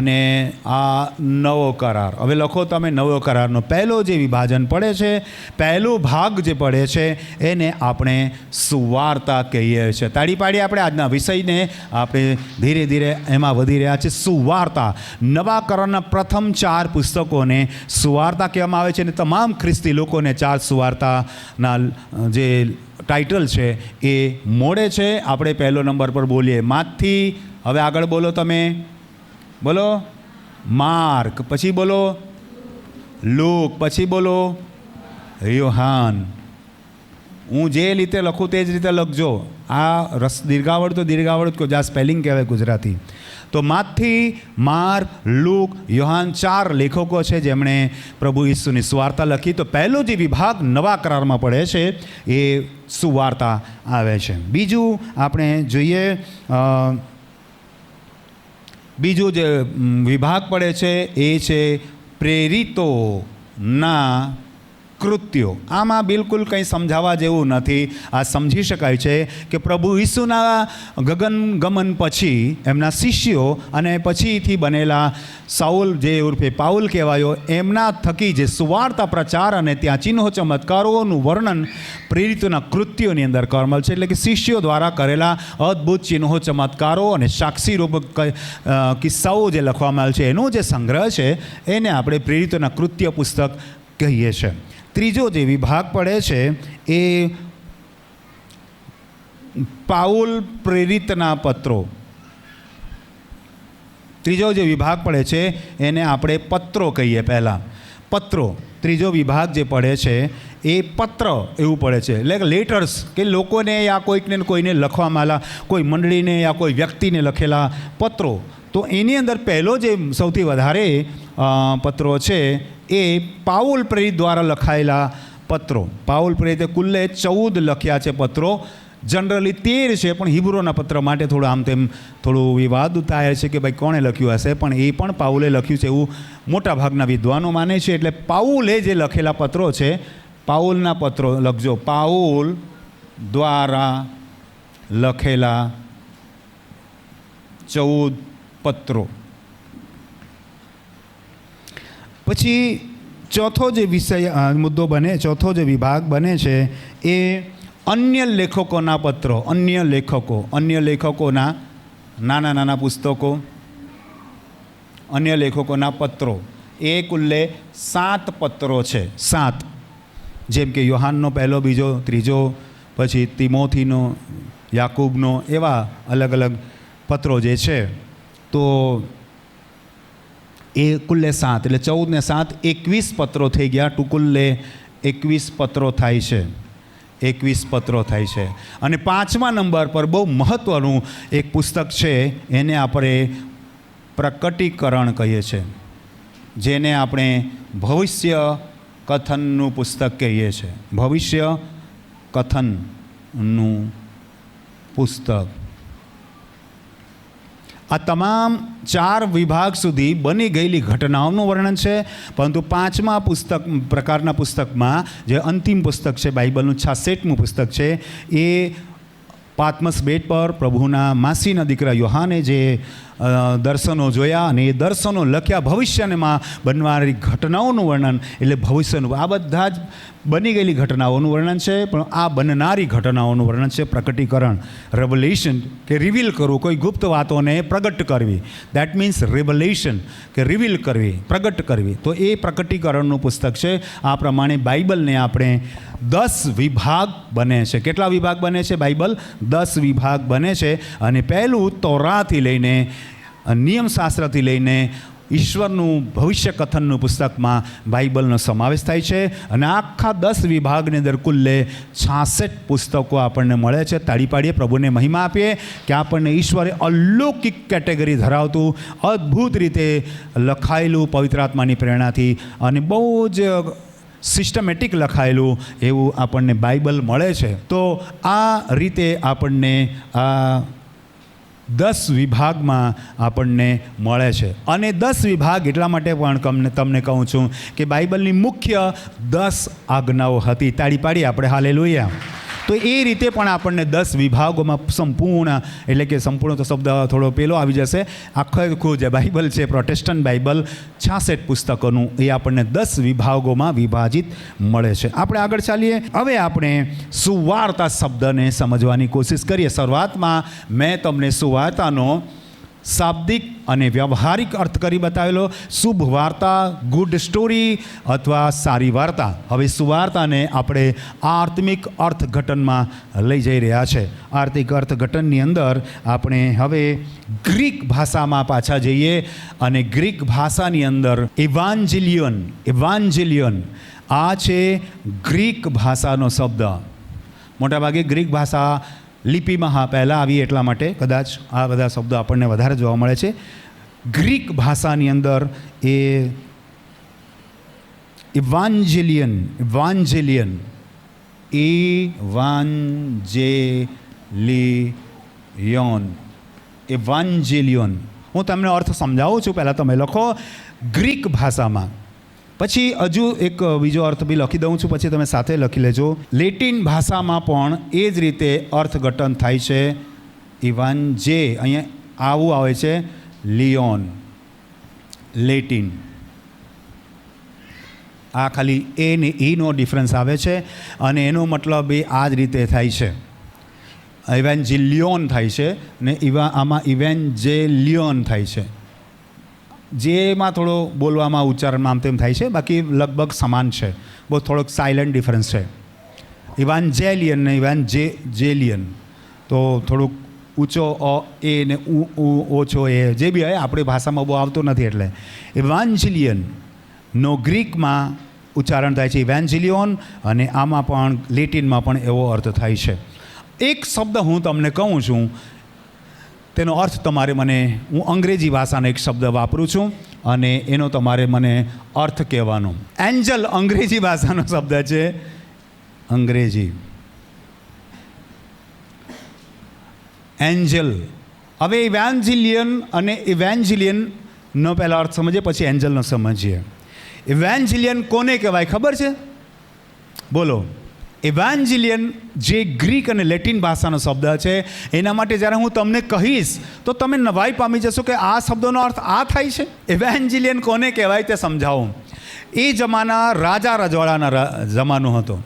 અને આ નવો કરાર. હવે લખો તમે નવો કરારનો. પહેલો જે વિભાજન પડે છે, પહેલો ભાગ જે પડે છે, એને આપણે સુવાર્તા કહીએ છીએ. તાળી પાડી આપણે આજના વિષયને. આપણે ધીરે ધીરે એમાં વધી રહ્યા છે સુવાર્તા. નવા કરારના પ્રથમ ચાર પુસ્તકોને સુવાર્તા કહેવામાં આવે છે અને તમામ ખ્રિસ્તી લોકોને ચાર સુવાર્તાના જે ટાઇટલ છે એ મોડે છે. આપણે પહેલો નંબર પર બોલીએ. માથી હવે આગળ બોલો તમે. બોલો? માર્ક. પછી બોલો? લુક. પછી બોલો? યોહાન હું જે રીતે લખું તે જ રીતે લખજો. આ રસ દીર્ઘાવડ તો દીર્ઘાવડ જ આ સ્પેલિંગ કહેવાય ગુજરાતી. તો માથી માર, લુક યોહાન ચાર લેખકો છે જેમણે પ્રભુ ઈસુની સુવાર્તા લખી. તો પહેલો જે વિભાગ નવા કરારમાં પડે છે, એ સુવાર્તા આવે છે. બીજું આપણે જોઈએ બીજું જે વિભાગ પડે છે એ છે પ્રેરિતોના કૃત્યો. આમાં બિલકુલ કંઈ સમજાવવા જેવું નથી. આ સમજી શકાય છે કે પ્રભુ ઈસુના ગગનગમન પછી એમના શિષ્યો અને પછીથી બનેલા સાઉલ જે ઉર્ફે પાઉલ કહેવાયો, એમના થકી જે સુવાર્તા પ્રચાર અને ત્યાં ચિહ્નો ચમત્કારોનું વર્ણન પ્રેરિતોના કૃત્યોની અંદર કરમલ છે. એટલે કે શિષ્યો દ્વારા કરેલા અદ્ભુત ચિહ્નો, ચમત્કારો અને સાક્ષીરૂપ કિસ્સાઓ જે લખવામાં આવેલ છે, એનો જે સંગ્રહ છે, એને આપણે પ્રેરિતોના કૃત્ય પુસ્તક કહીએ છીએ ત્રીજો જે વિભાગ પડે છે એ પાઉલ પ્રેરિતના પત્રો. ત્રીજો જે વિભાગ પડે છે એને આપણે પત્રો કહીએ પહેલાં. પત્રો, ત્રીજો વિભાગ જે પડે છે એ પત્ર એવું પડે છે. એટલે લેટર્સ કે લોકોને યા કોઈકને કોઈને લખવામાં કોઈ મંડળીને યા કોઈ વ્યક્તિને લખેલા પત્રો. તો એની અંદર પહેલો જે સૌથી વધારે પત્રો છે એ પાઉલ પ્રેરિત દ્વારા લખાયેલા પત્રો. પાઉલ પ્રેરિતે કુલ્લે ચૌદ લખ્યા છે પત્રો. જનરલી તેર છે, પણ હિબ્રોના પત્ર માટે થોડું આમ તેમ થોડું વિવાદ થાય છે કે ભાઈ કોણે લખ્યું હશે, પણ એ પણ પાઉલે લખ્યું છે એવું મોટા ભાગના વિદ્વાનો માને છે. એટલે પાઉલે જે લખેલા પત્રો છે, પાઉલના પત્રો લખજો. પાઉલ દ્વારા લખેલા ચૌદ પત્રો. પછી ચોથો જે વિષય મુદ્દો બને, ચોથો જે વિભાગ બને છે, એ અન્ય લેખકોના પત્રો, અન્ય લેખકો, અન્ય લેખકોના નાના નાના પુસ્તકો, અન્ય લેખકોના પત્રો. એ કુલ્લે સાત પત્રો છે, સાત. જેમ કે યોહાનનો પહેલો, બીજો, ત્રીજો, પછી તિમોથીનો, યાકૂબનો એવા અલગ અલગ પત્રો જે છે. તો એ કુલ્લે સાત, એટલે ચૌદ ને સાત, એકવીસ પત્રો થઈ ગયા. ટુકુલ્લે એકવીસ પત્રો થાય છે. એકવીસ પત્રો થાય છે. અને પાંચમા નંબર પર બહુ મહત્ત્વનું એક પુસ્તક છે, એને આપણે પ્રકટીકરણ કહીએ છીએ. જેને આપણે ભવિષ્ય કથનનું પુસ્તક કહીએ છીએ. ભવિષ્ય કથનનું પુસ્તક. આ તમામ ચાર વિભાગ સુધી બની ગયેલી ઘટનાઓનું વર્ણન છે, પરંતુ પાંચમા પુસ્તક પ્રકારના પુસ્તકમાં જે અંતિમ પુસ્તક છે, બાઇબલનું છાસઠમું પુસ્તક છે, એ પાત્મસ બેટ પર પ્રભુના માસીના દીકરા યોહાને જે દર્શનો જોયા અને એ દર્શનો લખ્યા ભવિષ્યમાં બનનારી ઘટનાઓનું વર્ણન, એટલે ભવિષ્યનું. આ બધા જ બની ગયેલી ઘટનાઓનું વર્ણન છે, પણ આ બનનારી ઘટનાઓનું વર્ણન છે પ્રકટીકરણ. રેવલેશન કે રિવીલ કરવું, કોઈ ગુપ્ત વાતોને પ્રગટ કરવી. દેટ મીન્સ રેવલેશન કે રિવીલ કરવી, પ્રગટ કરવી. તો એ પ્રકટીકરણનું પુસ્તક છે. આ પ્રમાણે બાઇબલને આપણે દસ વિભાગ બને છે. કેટલા વિભાગ બને છે બાઇબલ? દસ વિભાગ બને છે. અને પહેલું તોરાથી લઈને નિયમશાસ્ત્રથી લઈને ઈશ્વરનું ભવિષ્ય કથનનું પુસ્તકમાં બાઇબલનો સમાવેશ થાય છે અને આખા દસ વિભાગની અંદર કુલ્લે છાસઠ પુસ્તકો આપણને મળે છે. તાળી પાડીએ, પ્રભુને મહિમા આપીએ કે આપણને ઈશ્વરે અલૌકિક કેટેગરી ધરાવતું, અદ્ભુત રીતે લખાયેલું પવિત્ર આત્માની પ્રેરણાથી અને બહુ જ સિસ્ટમેટિક લખાયેલું એવું આપણને બાઇબલ મળે છે. તો આ રીતે આપણને આ દસ વિભાગમાં આપણને મળે છે. અને દસ વિભાગ એટલા માટે પણ તમને તમને કહું છું કે બાઇબલની મુખ્ય દસ આજ્ઞાઓ હતી. તાળી પાડી આપણે. હાલે લોહીયા તો એ રીતે પણ આપણને દસ વિભાગોમાં સંપૂર્ણ, એટલે કે સંપૂર્ણ તો શબ્દ થોડો પેલો આવી જશે. આખો આખું જે બાઇબલ છે, પ્રોટેસ્ટન્ટ બાઇબલ, છાસઠ પુસ્તકોનું એ આપણને દસ વિભાગોમાં વિભાજિત મળે છે. આપણે આગળ ચાલીએ. હવે આપણે સુવાર્તા શબ્દને સમજવાની કોશિશ કરીએ. શરૂઆતમાં મેં તમને સુવાર્તાનો શાબ્દિક અને વ્યવહારિક અર્થ કરી બતાવેલો. શુભ વાર્તા, ગુડ સ્ટોરી અથવા સારી વાર્તા. હવે સુવાર્તાને આપણે આત્મિક અર્થઘટનમાં લઈ જઈ રહ્યા છે. આર્થિક અર્થઘટનની અંદર આપણે હવે ગ્રીક ભાષામાં પાછા જઈએ અને ગ્રીક ભાષાની અંદર ઇવાન્જિલિયન ઇવાન્જિલિયન આ છે ગ્રીક ભાષાનો શબ્દ. મોટાભાગે ગ્રીક ભાષા લિપિમાં હા પહેલાં આવી એટલા માટે કદાચ આ બધા શબ્દો આપણને વધારે જોવા મળે છે. ગ્રીક ભાષાની અંદર એ ઇવાન્જેલિયન ઇવાન્જેલિયન ઇવાન્જેલિયોન ઇવાન્જેલિયોન હું તમને અર્થ સમજાવું છું, પહેલાં તમે લખો. ગ્રીક ભાષામાં પછી હજુ એક બીજો અર્થ બી લખી દઉં છું, પછી તમે સાથે લખી લેજો. લેટિન ભાષામાં પણ એ જ રીતે અર્થઘટન થાય છે. ઇવાન જે અહીંયા આવું આવે છે લિયોન લેટિન. આ ખાલી એ ને ઈનો ડિફરન્સ આવે છે અને એનો મતલબ એ આ જ રીતે થાય છે. ઇવેન્જિલિયોન થાય છે ને ઇવા આમાં ઇવેન્જેલિયોન થાય છે. જેમાં થોડો બોલવામાં ઉચ્ચારણમાં આમ તેમ થાય છે, બાકી લગભગ સમાન છે. બહુ થોડોક સાયલન્ટ ડિફરન્સ છે. ઇવાન્જેલિયન ને ઇવાન્જે જેલિયન તો થોડુંક ઊંચો અ, એ ને ઓછો એ, જે બી હોય, આપણી ભાષામાં બહુ આવતું નથી એટલે. ઇવાન્જિલિયન નો ગ્રીકમાં ઉચ્ચારણ થાય છે ઇવેન્જિલિયોન અને આમાં પણ લેટિનમાં પણ એવો અર્થ થાય છે. એક શબ્દ હું તમને કહું છું તેનો અર્થ તમારે મને, હું અંગ્રેજી ભાષાનો એક શબ્દ વાપરું છું અને એનો તમારે મને અર્થ કહેવાનો. એન્જલ અંગ્રેજી ભાષાનો શબ્દ છે. અંગ્રેજી. એન્જલ. હવે ઇવેન્જિલિયન અને ઇવેન્જિલિયનનો પહેલાં અર્થ સમજીએ, પછી એન્જલનો સમજીએ. ઇવેન્જિલિયન કોને કહેવાય ખબર છે? બોલો. ઇવાન્જિલિયન જે ગ્રીક અને લેટિન ભાષાનો શબ્દ છે, એના માટે જ્યારે હું તમને કહીશ, તો તમે નવાઈ પામી જશો કે આ શબ્દોનો અર્થ આ થાય છે? ઇવાન્જિલિયન કોને કહેવાય તે સમજાવું. એ જમાના રાજા રજવાડાના જમાનો હતો.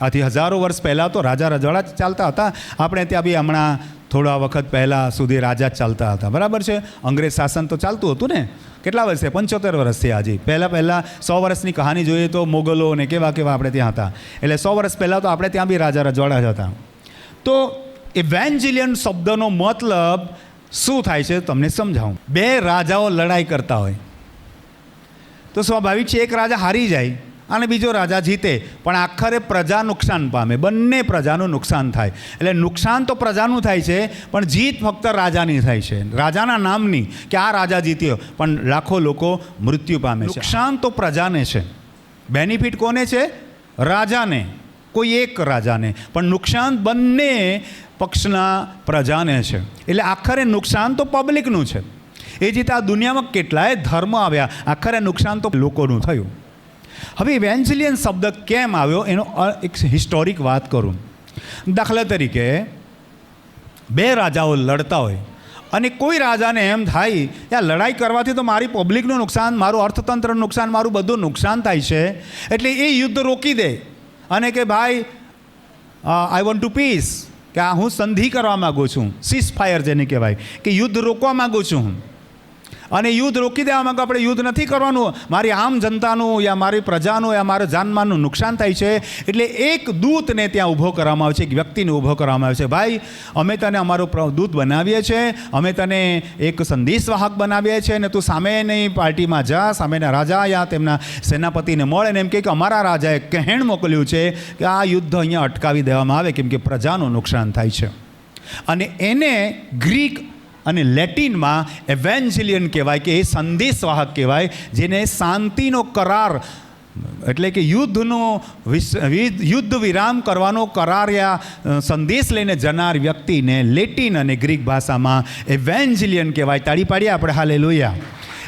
આથી હજારો વર્ષ પહેલાં તો રાજા રજવાડા ચાલતા હતા. આપણે ત્યાં બી હમણાં થોડા વખત પહેલાં સુધી રાજા ચાલતા હતા. બરાબર છે? અંગ્રેજ શાસન તો ચાલતું હતું ને? કેટલા વર્ષે? પંચોતેર વર્ષથી આજે પહેલાં પહેલાં સો વર્ષની કહાની જોઈએ તો મોગલો ને કેવા કેવા આપણે ત્યાં હતા. એટલે સો વર્ષ પહેલાં તો આપણે ત્યાં બી રાજા રજવાડા જ હતા. તો ઇવેન્જિલિયન શબ્દનો મતલબ શું થાય છે? તમને સમજાવું. બે રાજાઓ લડાઈ કરતા હોય. તો સ્વાભાવિક છે, એક રાજા હારી જાય. અને બીજો રાજા જીતે. પણ આખરે પ્રજા નુકસાન પામે. બંને પ્રજાનું નુકસાન થાય. એટલે નુકસાન તો પ્રજાનું થાય છે, પણ જીત ફક્ત રાજાની થાય છે. રાજાના નામની કે આ રાજા જીત્યો, પણ લાખો લોકો મૃત્યુ પામે છે. નુકસાન તો પ્રજાને છે. બેનિફિટ કોને છે? રાજાને. કોઈ એક રાજાને. પણ નુકસાન બંને પક્ષના પ્રજાને છે. એટલે આખરે નુકસાન તો પબ્લિકનું છે. એ રીતે આ દુનિયામાં કેટલાય ધર્મ આવ્યા. આખરે નુકસાન તો લોકોનું થયું. હવે ઇવેન્જિલિયન શબ્દ કેમ આવ્યો? એનો એક હિસ્ટોરિક વાત કરું. દાખલા તરીકે, બે રાજાઓ લડતા હોય અને કોઈ રાજાને એમ થાય આ લડાઈ કરવાથી તો મારી પબ્લિકનું નુકસાન, મારું અર્થતંત્રનું નુકસાન, મારું બધું નુકસાન થાય છે. એટલે એ યુદ્ધ રોકી દે અને કે, ભાઈ આઈ વોન્ટ ટુ પીસ કે, આ હું સંધિ કરવા માગું છું. સીઝ ફાયર જેને કહેવાય. કે યુદ્ધ રોકવા માગું છું હું. અને યુદ્ધ રોકી દેવા માંગો, આપણે યુદ્ધ નથી કરવાનું. મારી આમ જનતાનું યા મારી પ્રજાનું યા મારા જાનમાનનું નુકસાન થાય છે. એટલે એક દૂતને ત્યાં ઊભો કરવામાં આવે છે, એક વ્યક્તિને ઊભો કરવામાં આવે છે. ભાઈ, અમે તને અમારો દૂત બનાવીએ છીએ અમે તને એક સંદેશવાહક બનાવીએ છીએ અને તું સામેની પાર્ટીમાં જા, સામેના રાજા યા, તેમના સેનાપતિને મળે ને એમ કે અમારા રાજાએ કહેણ મોકલ્યું છે કે આ યુદ્ધ અહીંયા અટકાવી દેવામાં આવે, કેમ કે પ્રજાનું નુકસાન થાય છે. અને એને ગ્રીક અને લેટિનમાં એવેન્જિલિયન કહેવાય કે એ સંદેશવાહક કહેવાય, જેને શાંતિનો કરાર, એટલે કે યુદ્ધનો યુદ્ધ વિરામ કરવાનો કરાર યા સંદેશ લઈને જનાર વ્યક્તિને લેટિન અને ગ્રીક ભાષામાં એવેન્જિલિયન કહેવાય. તાળી પાડીએ આપણે હાલે લોહિયા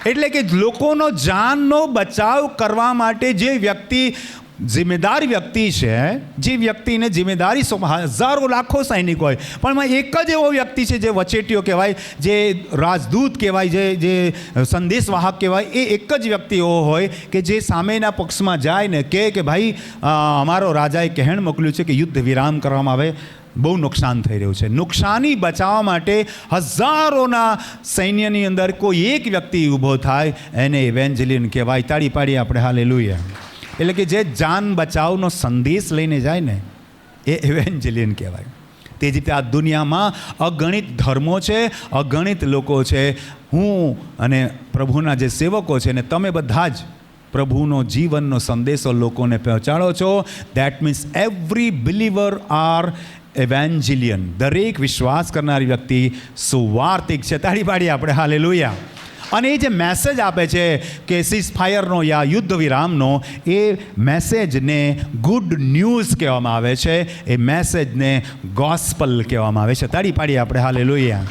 એટલે કે લોકોનો જાનનો બચાવ કરવા માટે જે વ્યક્તિ જિમ્મેદાર વ્યક્તિ છે, જે વ્યક્તિને જિમ્મેદારી હજારો લાખો સૈનિક હોય. પણ એક જ એવો વ્યક્તિ છે જે વચેટીઓ કહેવાય, જે રાજદૂત કહેવાય, જે જે સંદેશવાહક કહેવાય, એ એક જ વ્યક્તિ એવો હોય કે જે સામેના પક્ષમાં જાય ને કહે કે ભાઈ અમારો રાજાએ કહેણ મોકલ્યું છે કે યુદ્ધ વિરામ કરવામાં આવે. બહુ નુકસાન થઈ રહ્યું છે. નુકસાની બચાવવા માટે હજારોના સૈન્યની અંદર કોઈ એક વ્યક્તિ ઊભો થાય, એને ઇવેન્જલિન કહેવાય. તાળી પાડી આપણે હાલે એટલે કે જે જાન બચાવનો સંદેશ લઈને જાય ને, એ એવેન્જેલિયન કહેવાય. તે જ રીતે આ દુનિયામાં અગણિત ધર્મો છે, અગણિત લોકો છે. હું અને પ્રભુના જે સેવકો છે ને, તમે બધા જ પ્રભુનો જીવનનો સંદેશો લોકોને પહોંચાડો છો. That means every believer are evangelian દરેક વિશ્વાસ કરનારી વ્યક્તિ સુવાર્તિક છે. તાળી પાડી આપણે. હાલે લોહિયા અને એ જે મેસેજ આપે છે કે સીઝ ફાયરનો યા યુદ્ધ વિરામનો એ મેસેજને ગુડ ન્યૂઝ કહેવામાં આવે છે. એ મેસેજને ગોસ્પલ કહેવામાં આવે છે. તાળી પાડી આપણે. હાલે લોહિયા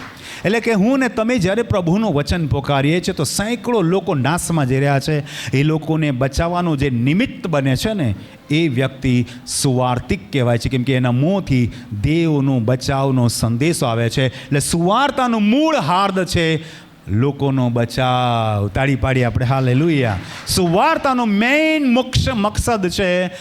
એટલે કે હું ને તમે જ્યારે પ્રભુનું વચન પોકારીએ છીએ, તો સેંકડો લોકો નાશમાં જઈ રહ્યા છે. એ લોકોને બચાવવાનું જે નિમિત્ત બને છે ને, એ વ્યક્તિ સુવાર્તિક કહેવાય છે. કેમ કે એના મોંથી દેવનું બચાવનો સંદેશો આવે છે. એટલે સુવાર્તાનું મૂળ હાર્દ છે લોકોનો બચાવ. તાળી પાડી આપણે. હાલે લુયા સુવાર્તાનો મેઇન મુક્ષ મકસદ છે?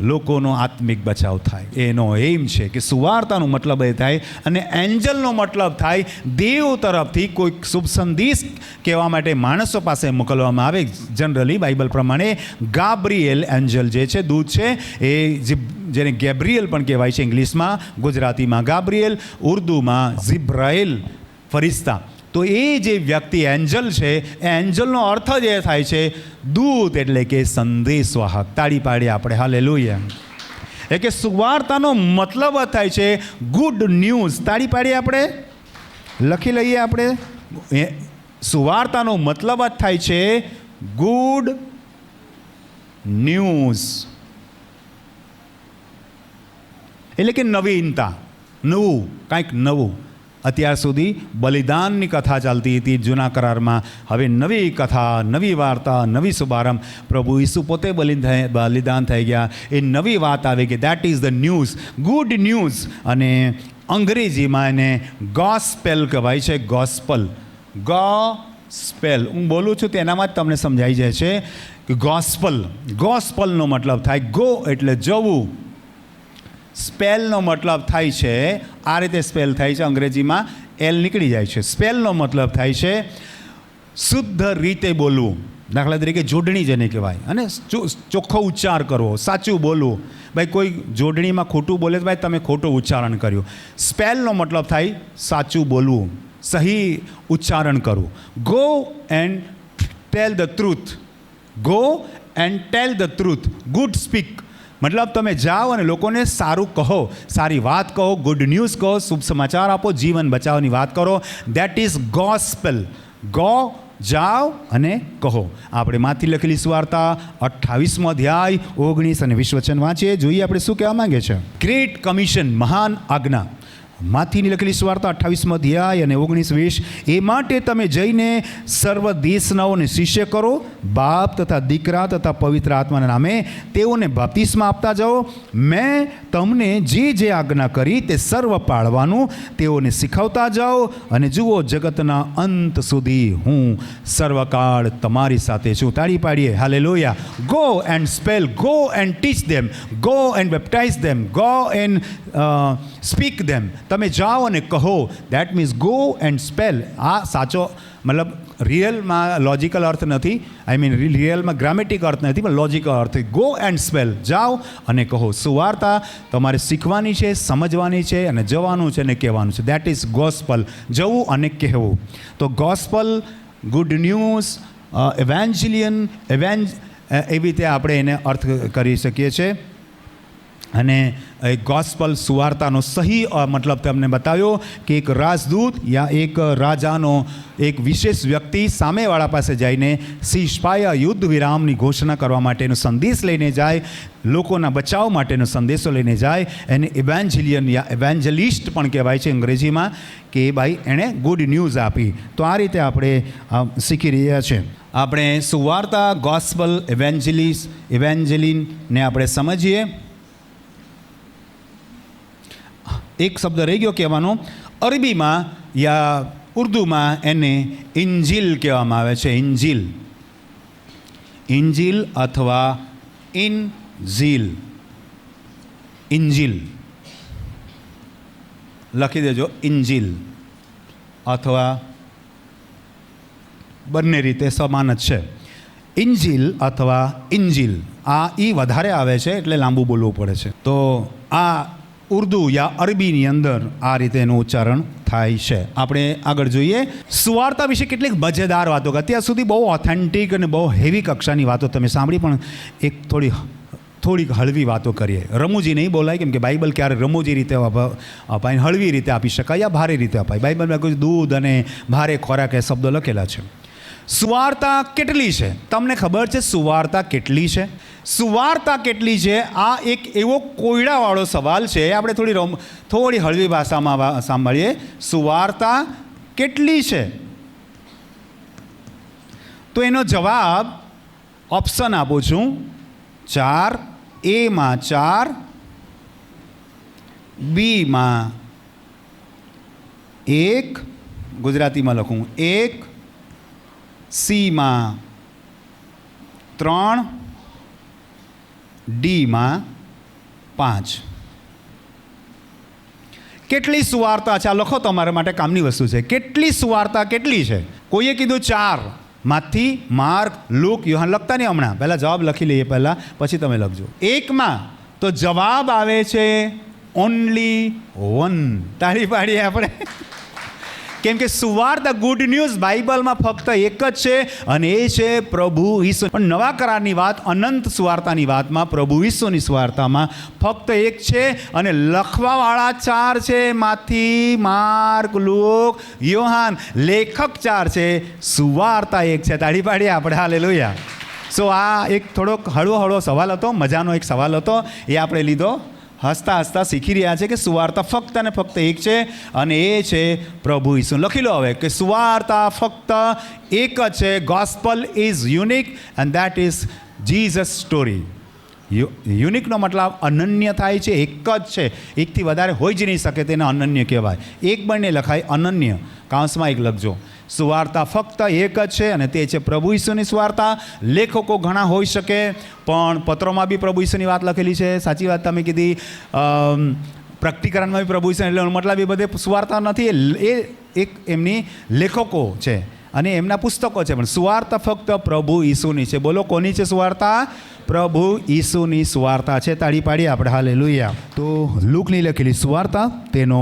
લોકોનો આત્મિક બચાવ થાય. એનો એમ છે કે સુવાર્તાનો મતલબ એ થાય અને એન્જલનો મતલબ થાય દેવ તરફથી કોઈક શુભ સંદેશ કહેવા માટે માણસો પાસે મોકલવામાં આવે. જનરલી બાઇબલ પ્રમાણે ગાબ્રિએલ એન્જલ જે છે, દૂત છે, એ જેને ગેબ્રિયલ પણ કહેવાય છે ઇંગ્લિશમાં, ગુજરાતીમાં ગાબ્રિએલ, ઉર્દુમાં ઝિબ્રાઇલ ફરિસ્તા. તો એ જે વ્યક્તિ એન્જલ છે, એ એન્જલનો અર્થ જ એ થાય છે, દૂત એટલે કે સંદેશવાહક. તાળી પાડી આપણે. હાલે લોહીએ એટલે કે સુવાર્તાનો મતલબ થાય છે, ગુડ ન્યૂઝ. તાળી પાડી આપણે? લખી લઈએ આપણે? સુવાર્તાનો મતલબ જ થાય છે, ગુડ ન્યૂઝ. એટલે કે નવીનતા. નવું, કાંઈક નવું. અત્યાર સુધી બલિદાનની કથા ચાલતી હતી જૂના કરારમાં. હવે નવી કથા, નવી વાર્તા, નવી શુભારંભ. પ્રભુ ઈસુ પોતે બલિદાન બલિદાન થઈ ગયા. એ નવી વાત આવી કે that is the news good news અને અંગ્રેજીમાં એને ગોસ્પેલ કહેવાય છે ગોસ્પલ ગો સ્પેલ હું બોલું છું તેનામાં જ તમને સમજાઈ જાય છે કે ગોસ્પલ ગોસ્પલનો મતલબ થાય ગો એટલે જવું. સ્પેલનો મતલબ થાય છે, આ રીતે સ્પેલ થાય છે અંગ્રેજીમાં, એલ નીકળી જાય છે. સ્પેલનો મતલબ થાય છે શુદ્ધ રીતે બોલવું. દાખલા તરીકે જોડણી જેને કહેવાય. અને ચોખ્ખો ઉચ્ચાર કરવો, સાચું બોલવું. ભાઈ, કોઈ જોડણીમાં ખોટું બોલે તો ભાઈ તમે ખોટું ઉચ્ચારણ કર્યું. સ્પેલનો મતલબ થાય સાચું બોલવું, સહી ઉચ્ચારણ કરવું. Go and tell the truth go and tell the truth good speak મતલબ તમે જાઓ અને લોકોને સારું કહો, સારી વાત કહો ગુડ ન્યૂઝ કહો, શુભ સમાચાર આપો, જીવન બચાવની વાત કરો. દેટ ઇઝ ગોસ્પેલ ગો, જાઓ અને કહો. આપણે માથી લખેલી સુવાર્તા અઠ્ઠાવીસમો અધ્યાય, ઓગણીસ અને વિશ્વચન વચન વાંચીએ. જોઈએ આપણે શું કહેવા માંગે છે? ગ્રેટ કમિશન મહાન આજ્ઞા. માથીની લખેલી સ્વાર્તા અઠ્ઠાવીસમાં અધ્યાય અને ઓગણીસ વીસ, એ માટે તમે જઈને સર્વ દેશનાઓને શિષ્ય કરો, બાપ તથા દીકરા તથા પવિત્ર આત્માના નામે તેઓને બાપ્તિસ્મા આપતા જાઓ. મેં તમને જે જે આજ્ઞા કરી તે સર્વ પાળવાનું તેઓને શીખવતા જાઓ. અને જુઓ, જગતના અંત સુધી હું સર્વકાળ તમારી સાથે છું. તાળી પાડીએ. Hallelujah go and spell go and teach them go and baptise them go and speak them તમે જાઓ અને કહો. That means go and spell આ સાચો, મતલબ રિયલમાં લોજિકલ અર્થ નથી. આઈ મીન રિયલમાં ગ્રામેટિક અર્થ નથી, પણ લોજિકલ અર્થ. ગો એન્ડ સ્પેલ જાઓ અને કહો. સુવાર્તા તમારે શીખવાની છે, સમજવાની છે અને જવાનું છે અને કહેવાનું છે. દેટ ઇઝ ગોસ્પલ જવું અને કહેવું. તો ગોસ્પલ ગુડ ન્યૂઝ એવેન્જિલિયન એવેન્જ એવી રીતે આપણે એને અર્થ કરી શકીએ છીએ. અને એ ગોસ્પલ સુવાર્તાનો સહી મતલબ તમને બતાવ્યો કે એક રાજદૂત યા એક રાજાનો એક વિશેષ વ્યક્તિ સામેવાળા પાસે જઈને સીઝફાયર યુદ્ધ વિરામની ઘોષણા કરવા માટેનો સંદેશ લઈને જાય, લોકોના બચાવ માટેનો સંદેશો લઈને જાય, એને ઇવેન્જિલિયન યા ઇવેન્જલિસ્ટ પણ કહેવાય છે અંગ્રેજીમાં કે ભાઈ, એણે ગુડ ન્યૂઝ આપી. તો આ રીતે આપણે શીખી રહ્યા છે. આપણે સુવાર્તા ગોસ્પલ ઇવેન્જલિસ ઇવેન્જલિનને આપણે સમજીએ. એક શબ્દ રહી ગયો કહેવાનો. અરબીમાં યા ઉર્દુમાં એને ઇન્જિલ કહેવામાં આવે છે, ઇન્જિલ. ઇન્જિલ અથવા ઇનઝીલ ઇન્જિલ. લખી દેજો, ઇન્જિલ. અથવા બંને રીતે સમાન જ છે. ઇન્જિલ અથવા ઇન્જિલ. આ ઈ વધારે આવે છે એટલે લાંબુ બોલવું પડે છે. તો આ ઉર્દુ યા અરબીની અંદર આ રીતે એનું ઉચ્ચારણ થાય છે. આપણે આગળ જોઈએ. સુવાર્તા વિશે કેટલીક મજેદાર વાતો અત્યાર સુધી બહુ ઓથેન્ટિક અને બહુ હેવી કક્ષાની વાતો તમે સાંભળી, પણ એક થોડી, થોડીક હળવી વાતો કરીએ. રમૂજી નહીં બોલાય, કેમ કે બાઇબલ ક્યારે રમૂજી રીતે અપ- અપાય હળવી રીતે આપી શકાય યા ભારે રીતે અપાય. બાઇબલમાં કોઈ દૂધ અને ભારે ખોરાક એ શબ્દો લખેલા છે. સુવાર્તા કેટલી છે? તમને ખબર છે સુવાર્તા કેટલી છે? સુવાર્તા કેટલી છે? આ એક એવો કોયડાવાળો સવાલ છે. આપણે થોડી રમ, થોડી હળવી ભાષામાં સાંભળીએ. સુવાર્તા કેટલી છે? તો એનો જવાબ ઓપ્શન આપું છું. ચાર એમાં ચાર બીમાં એક, ગુજરાતીમાં લખું. એક સીમાં. ત્રણ. ડીમાં પાંચ. કેટલી સુવાર્તા છે? આ લખો તમારા માટે કામની વસ્તુ છે. કેટલી સુવાર્તા કેટલી છે? કોઈએ કીધું ચાર. માંથી માર્ક, લુક, યુહાન લખતા નહીં હમણાં. પહેલાં જવાબ લખી લઈએ પહેલાં, પછી તમે લખજો. એકમાં તો જવાબ આવે છે ઓનલી વન તાળી પાડીએ આપણે. કેમ કે સુવાર્તા ગુડ ન્યૂઝ બાઇબલમાં ફક્ત એક જ છે અને એ છે પ્રભુ ઈસુ. પણ નવા કરારની વાત, અનંત સુવાર્તાની વાતમાં પ્રભુ ઈસુની સુવાર્તામાં ફક્ત એક છે અને લખવાવાળા ચાર છે. માથી, માર્ક, લુક, યોહાન, લેખક ચાર છે. સુવાર્તા એક છે. તાળી પાડીએ આપણે. હાલે સો આ એક થોડોક હળવો હળવો સવાલ હતો, મજાનો એક સવાલ હતો. એ આપણે લીધો. હસતા હસતા શીખી રહ્યા છે કે સુવાર્તા ફક્ત અને ફક્ત એક છે અને એ છે પ્રભુ ઈસુ. લખી લો હવે કે સુવાર્તા ફક્ત એક જ છે. Gospel is unique and that is Jesus story યુનિકનો મતલબ અનન્ય થાય છે, એક જ છે. એકથી વધારે હોઈ જ નહીં શકે, તેને અનન્ય કહેવાય. એક બંને લખાય અનન્ય. કાંસમાં એક લખજો. સુવાર્તા ફક્ત એક જ છે અને તે છે પ્રભુ ઈસુની સુવાર્તા લેખકો ઘણા હોઈ શકે, પણ પત્રોમાં બી પ્રભુ ઈસુની વાત લખેલી છે. સાચી વાત તમે કીધી. પ્રકટીકરણમાં બી પ્રભુ ઈસુ એટલે મતલબ એ બધે સુવાર્તા નથી, એ એક એમની લેખકો છે અને એમના પુસ્તકો છે. પણ સુવાર્તા ફક્ત પ્રભુ ઈસુની છે. બોલો, કોની છે સુવાર્તા પ્રભુ ઈસુની સુવાર્તા છે. તાળી પાડી આપણે. હાલે લુયા તો લૂકની લખેલી સુવાર્તા તેનો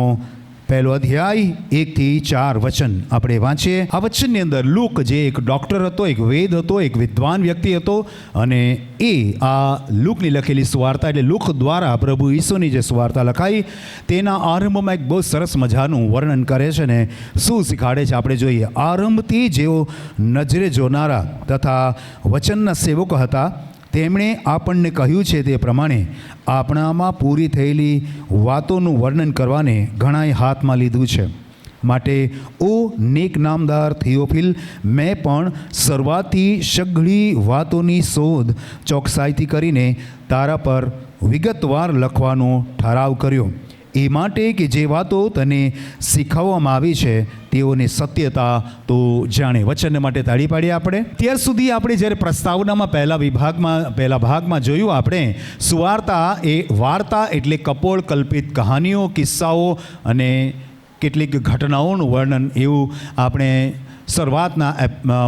પહેલો અધ્યાય, એકથી ચાર વચન આપણે વાંચીએ. આ વચનની અંદર લુક જે એક ડૉક્ટર હતો, એક વેદ હતો, એક વિદ્વાન વ્યક્તિ હતો અને એ આ લુકની લખેલી સ્વાર્તા એટલે લુક દ્વારા પ્રભુ ઈસુની જે સ્વાર્તા લખાઈ, તેના આરંભમાં એક બહુ સરસ મજાનું વર્ણન કરે છે ને શું શીખાડે છે આપણે જોઈએ. આરંભથી જેઓ નજરે જોનારા તથા વચનના સેવકો હતા તેમણે આપણને કહ્યું છે તે પ્રમાણે આપણામાં પૂરી થયેલી વાતોનું વર્ણન કરવાને ઘણાએ હાથમાં લીધું છે. માટે ઓ નેક નામદાર થિયોફિલ, મેં પણ શરૂઆતથી સઘળી વાતોની શોધ ચોકસાઈથી કરીને તારા પર વિગતવાર લખવાનો ઠરાવ કર્યો. એ માટે કે જે વાતો તને શીખવવામાં આવી છે, તેઓની સત્યતા તો જાણે. વચન માટે તાળી પાડીએ આપણે. ત્યાર સુધી આપણે જ્યારે પ્રસ્તાવનામાં પહેલા વિભાગમાં, પહેલા ભાગમાં જોયું આપણે, સુવાર્તા એ વાર્તા એટલે કપોળ કલ્પિત કહાનીઓ, કિસ્સાઓ અને કેટલીક ઘટનાઓનું વર્ણન એવું આપણે શરૂઆતના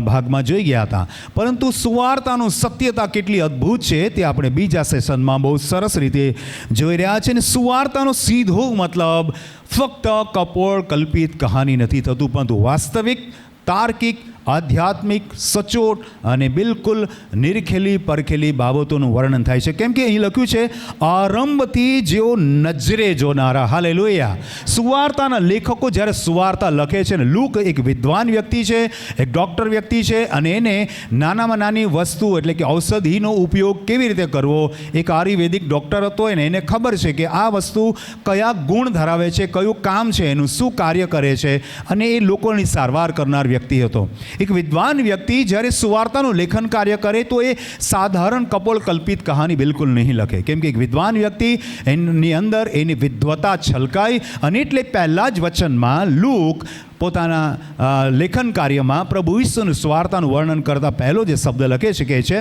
ભાગમાં જોઈ ગયા હતા. પરંતુ સુવાર્તાનું સત્યતા કેટલી અદ્ભુત છે તે આપણે બીજા સેશનમાં બહુ સરસ રીતે જોઈ રહ્યા છે અને સુવાર્તાનો સીધો મતલબ ફક્ત કપોળ કલ્પિત કહાની નથી થતું, પરંતુ વાસ્તવિક, તાર્કિક આધ્યાત્મિક સચોટ અને બિલકુલ નિરખેલી પરખેલી બાબતોનું વર્ણન થાય છે. કેમ કે અહીં લખ્યું છે, આરંભથી જેઓ નજરે જોનારા. હાલે લોહિયા સુવાર્તાના લેખકો જ્યારે સુવાર્તા લખે છે ને, લૂક એક વિદ્વાન વ્યક્તિ છે, એક ડૉક્ટર વ્યક્તિ છે, અને એને નાનામાં નાની વસ્તુ એટલે કે ઔષધિનો ઉપયોગ કેવી રીતે કરવો, એક આયુર્વેદિક ડૉક્ટર હતો અને એને ખબર છે કે આ વસ્તુ કયા ગુણ ધરાવે છે, કયું કામ છે, એનું શું કાર્ય કરે છે, અને એ લોકોની સારવાર કરનાર વ્યક્તિ હતો. એક વિદ્વાન વ્યક્તિ જ્યારે સુવાર્તાનું લેખન કાર્ય કરે તો એ સાધારણ કપોળ કલ્પિત કહાની બિલકુલ નહીં લખે. કેમ કે એક વિદ્વાન વ્યક્તિ એની અંદર એની વિદ્વતા છલકાય અને એટલે પહેલાં જ વચનમાં લૂક પોતાના લેખન કાર્યમાં પ્રભુ વિશ્વનું સ્વાર્તાનું વર્ણન કરતા પહેલો જે શબ્દ લખે છે કે છે,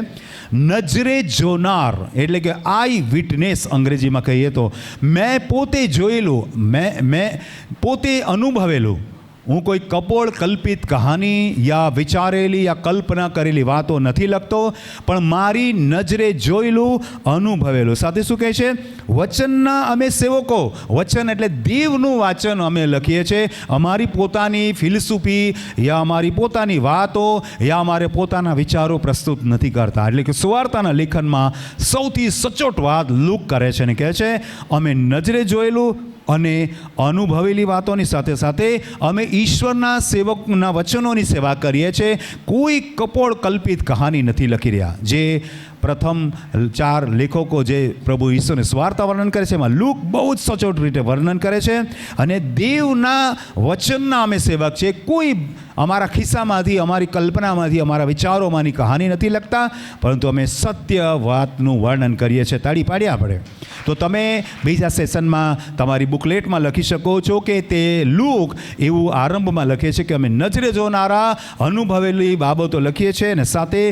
નજરે જોનાર એટલે કે આઈ વિટનેસ અંગ્રેજીમાં કહીએ તો, મેં પોતે જોયેલું, મેં મેં પોતે અનુભવેલું. હું કોઈ કપોળ કલ્પિત કહાની યા વિચારેલી યા કલ્પના કરેલી વાતો નથી લખતો, પણ મારી નજરે જોયેલું, અનુભવેલું. સાથે શું કહે છે? વચનના અમે સેવકો. વચન એટલે દેવનું વાચન અમે લખીએ છીએ. અમારી પોતાની ફિલસૂફી યા અમારી પોતાની વાતો યા અમારે પોતાના વિચારો પ્રસ્તુત નથી કરતા. એટલે કે સુવાર્તાના લેખનમાં સૌથી સચોટ વાત લુક કરે છે અને કહે છે, અમે નજરે જોયેલું અને અનુભવેલી વાતોની સાથે સાથે અમે ઈશ્વરના સેવકના વચનોની સેવા કરીએ છીએ. કોઈ કપોળ કલ્પિત કહાની નથી લખી રહ્યા. જે પ્રથમ ચાર લેખકો જે પ્રભુ ઈશ્વરને સ્વાર્થા વર્ણન કરે છે, એમાં લુક બહુ જ સચોટ રીતે વર્ણન કરે છે અને દેવના વચનના અમે સેવક છે કોઈ અમારા ખિસ્સામાંથી, અમારી કલ્પનામાંથી, અમારા વિચારોમાંની કહાની નથી લખતા, પરંતુ અમે સત્ય વાતનું વર્ણન કરીએ છીએ. તાળી પાડ્યા આપણે. તો તમે બીજા સેશનમાં તમારી બુકલેટમાં લખી શકો છો કે તે લૂક એવું આરંભમાં લખે છે કે અમે નજરે જોનારા અનુભવેલી બાબતો લખીએ છીએ અને સાથે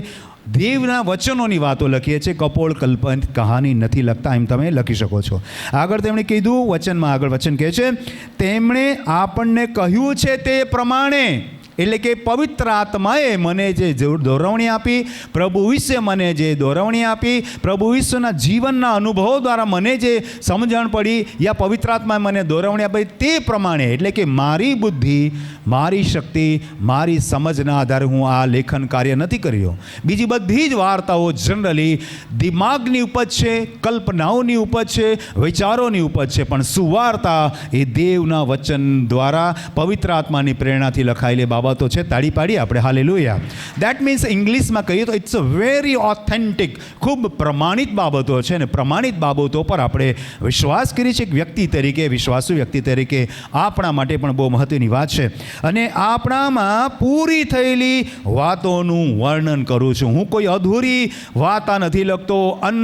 દેવના વચનોની વાતો લખીએ છીએ. કપોળ કલ્પન કહાની નથી લખતા એમ તમે લખી શકો છો. આગળ તેમણે કીધું, વચનમાં આગળ વચન કહે છે, તેમણે આપણને કહ્યું છે તે પ્રમાણે. એટલે કે પવિત્ર આત્માએ મને જે દોરવણી આપી, પ્રભુ વિશે મને જે દોરવણી આપી, પ્રભુ વિશ્વના જીવનના અનુભવો દ્વારા મને જે સમજણ પડી, યા પવિત્ર આત્માએ મને દોરવણી આપી તે પ્રમાણે. એટલે કે મારી બુદ્ધિ મારી શક્તિ, મારી સમજના આધારે હું આ લેખન કાર્ય નથી કર્યો. બીજી બધી જ વાર્તાઓ જનરલી દિમાગની ઉપજ છે, કલ્પનાઓની ઉપજ છે, વિચારોની ઉપજ છે, પણ સુવાર્તા એ દેવના વચન દ્વારા પવિત્ર આત્માની પ્રેરણાથી લખાયેલી બાબતો છે. તાળી પાડી આપણે. હાલે લોયા દેટ મીન્સ ઇંગ્લિશમાં કહીએ તો ઇટ્સ અ વેરી ઓથેન્ટિક ખૂબ પ્રમાણિત બાબતો છે ને પ્રમાણિત બાબતો પર આપણે વિશ્વાસ કરીએ છીએ. એક વ્યક્તિ તરીકે, વિશ્વાસુ વ્યક્તિ તરીકે આપણા માટે પણ બહુ મહત્ત્વની વાત છે. અને આપણામાં પૂરી થયેલી વાતોનું વર્ણન કરું છું. હું કોઈ અધૂરી વાર્તા નથી લખતો. અન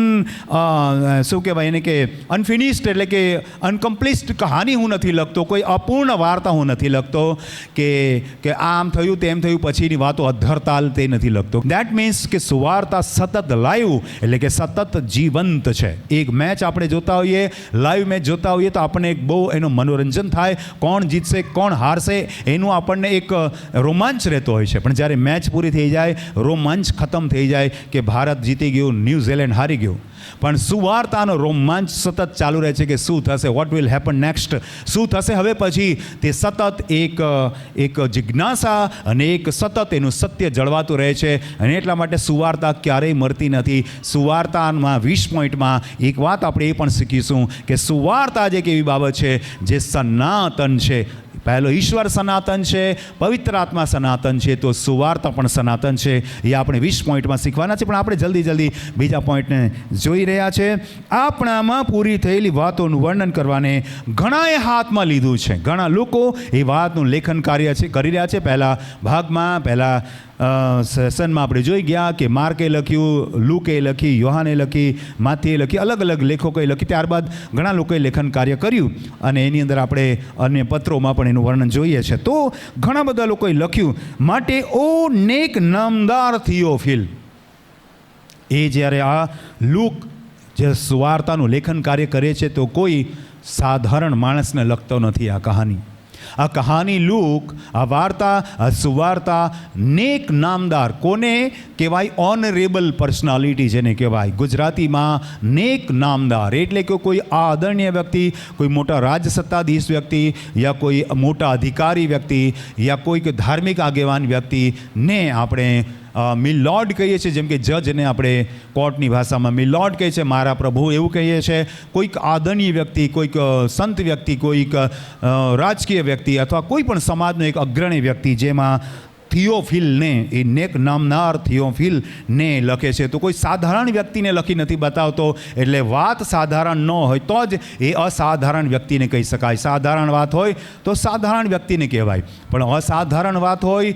શું કહેવાય એને કે અનફિનિશ્ડ એટલે કે અનકમ્પ્લીટ કહાની હું નથી લખતો. કોઈ અપૂર્ણ વાર્તા હું નથી લખતો કે કે આમ થયું, તેમ થયું, પછીની વાતો અધરતાલ તે નથી લખતો. દેટ મીન્સ કે સુવાર્તા સતત લાઈવ એટલે કે સતત જીવંત છે. એક મેચ આપણે જોતા હોઈએ લાઈવ મેચ જોતા હોઈએ તો આપણને એક બહુ એનું મનોરંજન થાય. કોણ જીતશે, કોણ હારશે એનું આપણને એક રોમાંચ રહેતો હોય છે. પણ જ્યારે મેચ પૂરી થઈ જાય, રોમાંચ ખતમ થઈ જાય કે ભારત જીતી ગયું ન્યૂઝીલેન્ડ હારી ગયું. પણ સુવાર્તાનો રોમાંચ સતત ચાલુ રહે છે કે શું થશે વોટ વિલ હેપન નેક્સ્ટ શું થશે? હવે પછી તે સતત એક એક જિજ્ઞાસા અને એક સતત એનું સત્ય જળવાતું રહે છે. અને એટલા માટે સુવાર્તા ક્યારેય મરતી નથી. સુવાર્તામાં વીસ પોઈન્ટમાં એક વાત આપણે એ પણ શીખીશું કે સુવાર્તા જે એક એવી બાબત છે જે સનાતન છે. પહેલો ઈશ્વર સનાતન છે, પવિત્ર આત્મા સનાતન છે, તો સુવાર્તા પણ સનાતન છે. એ આપણે વીસ પોઈન્ટમાં શીખવાના છે પણ આપણે જલ્દી જલ્દી બીજા પોઈન્ટને જોઈ રહ્યા છે. આપણામાં પૂરી થયેલી વાતોનું વર્ણન કરવાને ઘણાએ હાથમાં લીધું છે. ઘણા લોકો એ વાતનું લેખન કાર્ય છે, કરી રહ્યા છે. પહેલાં ભાગમાં, પહેલાં સેશનમાં આપણે જોઈ ગયા કે માર્કે લખ્યું, લુકે લખી, યોહાને લખી, માથીએ લખી, અલગ અલગ લેખકોએ લખી. ત્યારબાદ ઘણા લોકોએ લેખન કાર્ય કર્યું અને એની અંદર આપણે અન્ય પત્રોમાં પણ એનું વર્ણન જોઈએ છે. તો ઘણા બધા લોકોએ લખ્યું, માટે ઓ નેક નામદાર થિયોફિલ એ જ્યારે આ લુક, જે સુવાર્તાનું લેખન કાર્ય કરે છે, તો કોઈ સાધારણ માણસને લખતો નથી આ કહાની. આ કહાની લૂક, આ વાર્તા, આ સુવાર્તા નેક નામદાર, કોને કહેવાય ઓનરેબલ પર્સનાલિટી જેને કહેવાય? ગુજરાતીમાં નેક નામદાર, એટલે કે કોઈ આદરણીય વ્યક્તિ, કોઈ મોટા રાજસત્તાધીશ વ્યક્તિ, યા કોઈ મોટા અધિકારી વ્યક્તિ, યા કોઈક ધાર્મિક આગેવાન વ્યક્તિને આપણે મિલોડ કહીએ છીએ, જેમ કે જજને આપણે કોર્ટની ભાષામાં મિલોડ કહે છે, મારા પ્રભુ એવું કહીએ છીએ કોઈક આદરણીય વ્યક્તિ, કોઈક સંત વ્યક્તિ, કોઈક રાજકીય વ્યક્તિ અથવા કોઈ પણ સમાજનો એક અગ્રણી વ્યક્તિ જેમાં થિયોફિલને, એ નેક નામનાર થિયોફિલને લખે છે, તો કોઈ સાધારણ વ્યક્તિને લખી નથી બતાવતો, એટલે વાત સાધારણ ન હોય, તો જ એ અસાધારણ વ્યક્તિને કહી શકાય. સાધારણ વાત હોય તો સાધારણ વ્યક્તિને કહેવાય. પણ અસાધારણ વાત હોય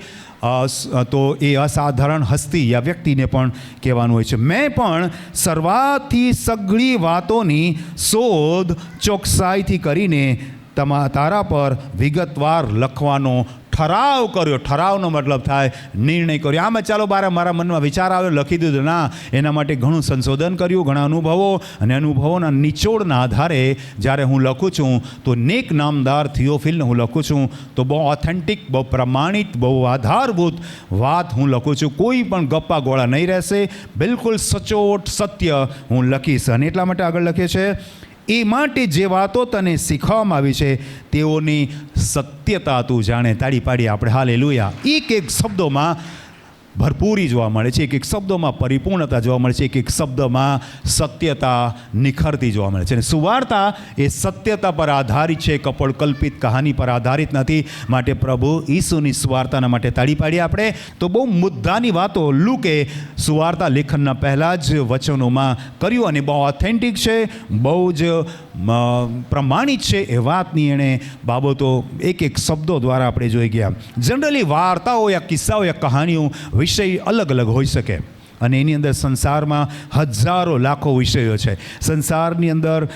તો એ અસાધારણ હસ્તી યા વ્યક્તિને પણ કહેવાનું હોય છે. મેં પણ શરૂઆતથી સઘળી વાતોની શોધ ચોકસાઈથી કરીને તમા, તારા પર વિગતવાર લખવાનો ઠરાવ કર્યો. ઠરાવનો મતલબ થાય નિર્ણય કર્યો. આમાં ચાલો બારે મારા મનમાં વિચાર આવ્યો. લખી દીધું, ના, એના માટે ઘણું સંશોધન કર્યું, ઘણા અનુભવો અને અનુભવોના નિચોડના આધારે જ્યારે હું લખું છું, તો નેક નામદાર થિયોફિલને હું લખું છું, તો બહુ ઓથેન્ટિક બહુ પ્રમાણિત, બહુ આધારભૂત વાત હું લખું છું. કોઈ પણ ગપ્પા ગોળા નહીં રહેશે. બિલકુલ સચોટ સત્ય હું લખીશ. અને એટલા માટે આગળ લખે છે એ માટે જે વાતો તને શીખવવામાં આવી છે, તેઓની સત્યતા તું જાણે. તાળી પાડી આપણે. હાલે લુયા એક એક શબ્દોમાં ભરપૂરી જોવા મળે છે. એક એક શબ્દોમાં પરિપૂર્ણતા જોવા મળે છે. એક એક શબ્દમાં સત્યતા નિખરતી જોવા મળે છે. અને સુવાર્તા એ સત્યતા પર આધારિત છે. કપોળ કલ્પિત કહાની પર આધારિત નથી. માટે પ્રભુ ઈસુની સુવાર્તાના માટે તાળી પાડીએ આપણે. તો બહુ મુદ્દાની વાતો લુકે સુવાર્તા લેખનના પહેલાં જ વચનોમાં કર્યું અને બહુ ઓથેન્ટિક છે. બહુ જ પ્રમાણિત છે એ વાતની એણે બાબતો એક એક શબ્દો દ્વારા આપણે જોઈ ગયા. જનરલી વાર્તાઓ યા કિસ્સાઓ યા કહાનીઓ વિષય અલગ અલગ હોઈ શકે. અને એની અંદર સંસારમાં હજારો લાખો વિષયો છે. સંસારની અંદર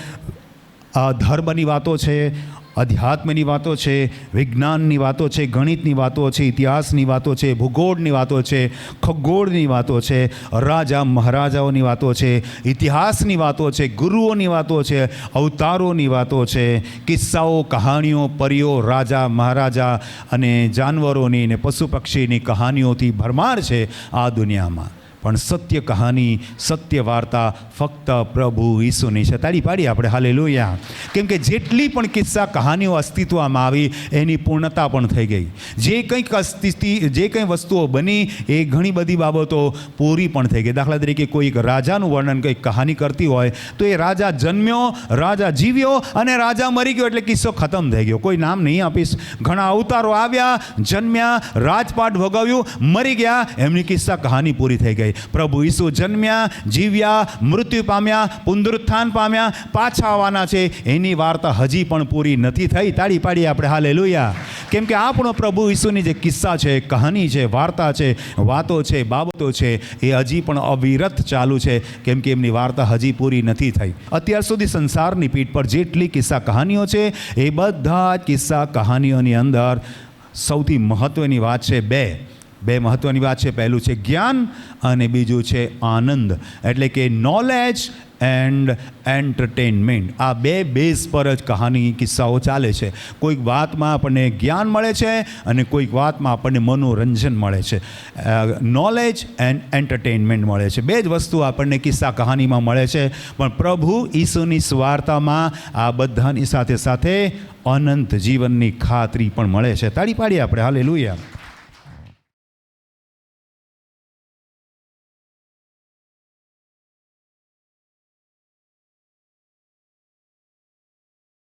ધર્મની વાતો છે અધ્યાત્મની વાતો છે વિજ્ઞાનની વાતો છે ગણિતની વાતો છે ઇતિહાસની વાતો છે ભૂગોળની વાતો છે ખગોળની વાતો છે રાજા મહારાજાઓની વાતો છે ઇતિહાસની વાતો છે ગુરુઓની વાતો છે અવતારોની વાતો છે કિસ્સાઓ કહાણીઓ પરીઓ રાજા મહારાજા અને જાનવરોની ને પશુ પક્ષીની કહાનીઓથી ભરમાર છે આ દુનિયામાં પણ સત્ય કહાની, સત્ય વાર્તા ફક્ત પ્રભુ ઈસુની છે. તાળી પાડી આપણે. હાલે લોહિયા કેમ કે જેટલી પણ કિસ્સા કહાનીઓ અસ્તિત્વમાં આવી, એની પૂર્ણતા પણ થઈ ગઈ. જે કંઈક અસ્તિત્વ જે કંઈ વસ્તુઓ બની, એ ઘણી બધી બાબતો પૂરી પણ થઈ ગઈ. દાખલા તરીકે કોઈ એક રાજાનું વર્ણન કંઈક કહાની કરતી હોય, તો એ રાજા જન્મ્યો, રાજા જીવ્યો અને રાજા મરી ગયો એટલે કિસ્સો ખતમ થઈ ગયો. કોઈ નામ નહીં આપીશ. ઘણા અવતારો આવ્યા, જન્મ્યા, રાજપાટ ભોગવ્યું, મરી ગયા, એમની કિસ્સા કહાની પૂરી થઈ ગઈ. પ્રભુ ઈસુ જન્મ્યા, જીવ્યા, મૃત્યુ પામ્યા, પુનરુત્થાન પામ્યા, પાછા આવવાના છે. એની વાર્તા હજી પણ પૂરી નથી થઈ. તાળી પાડી આપણે. હાલે લોયા કેમ કે આપણો પ્રભુ ઈસુની જે કિસ્સા છે, કહાની છે, વાર્તા છે, વાતો છે, બાબતો છે, એ હજી પણ અવિરત ચાલુ છે. કેમ કે એમની વાર્તા હજી પૂરી નથી થઈ. અત્યાર સુધી સંસારની પીઠ પર જેટલી કિસ્સા કહાનીઓ છે, એ બધા જ કિસ્સા કહાનીઓની અંદર સૌથી મહત્ત્વની વાત છે બે. બે મહત્ત્વની વાત છે. પહેલું છે જ્ઞાન અને બીજું છે આનંદ. એટલે કે નોલેજ એન્ડ એન્ટરટેનમેન્ટ આ બે બેઝ પર જ કહાની કિસ્સાઓ ચાલે છે. કોઈક વાતમાં આપણને જ્ઞાન મળે છે અને કોઈક વાતમાં આપણને મનોરંજન મળે છે. નોલેજ એન્ડ એન્ટરટેનમેન્ટ મળે છે. બે જ વસ્તુ આપણને કિસ્સા કહાનીમાં મળે છે. પણ પ્રભુ ઈસુની સ્વાર્થામાં આ બધાની સાથે સાથે અનંત જીવનની ખાતરી પણ મળે છે. તાળી પાડીએ આપણે. હાલે